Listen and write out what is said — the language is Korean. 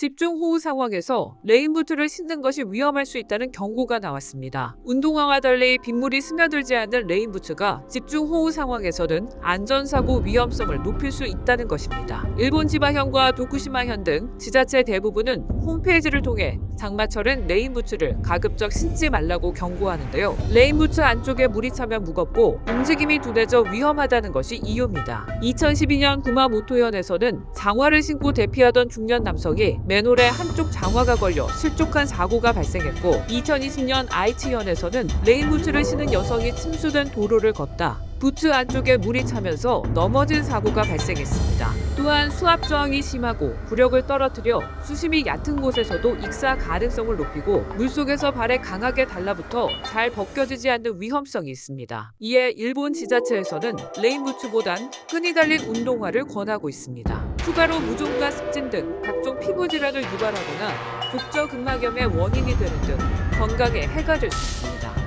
집중호우 상황에서 레인부트를 신는 것이 위험할 수 있다는 경고가 나왔습니다. 운동화와 달리 빗물이 스며들지 않는 레인부츠가 집중호우 상황에서는 안전사고 위험성을 높일 수 있다는 것입니다. 일본 지바현과 도쿠시마현 등 지자체 대부분은 홈페이지를 통해 장마철엔 레인부츠를 가급적 신지 말라고 경고하는데요. 레인부츠 안쪽에 물이 차면 무겁고 움직임이 둔해져 위험하다는 것이 이유입니다. 2012년 구마모토현에서는 장화를 신고 대피하던 중년 남성이 맨홀에 한쪽 장화가 걸려 실족한 사고가 발생했고 2020년 아이치현에서는 레인부츠를 신은 여성이 침수된 도로를 걷다 부츠 안쪽에 물이 차면서 넘어진 사고가 발생했습니다. 또한 수압 저항이 심하고 부력을 떨어뜨려 수심이 얕은 곳에서도 익사 가능성을 높이고 물속에서 발에 강하게 달라붙어 잘 벗겨지지 않는 위험성이 있습니다. 이에 일본 지자체에서는 레인 부츠보단 끈이 달린 운동화를 권하고 있습니다. 추가로 무좀과 습진 등 각종 피부 질환을 유발하거나 족저근막염의 원인이 되는 등 건강에 해가 될 수 있습니다.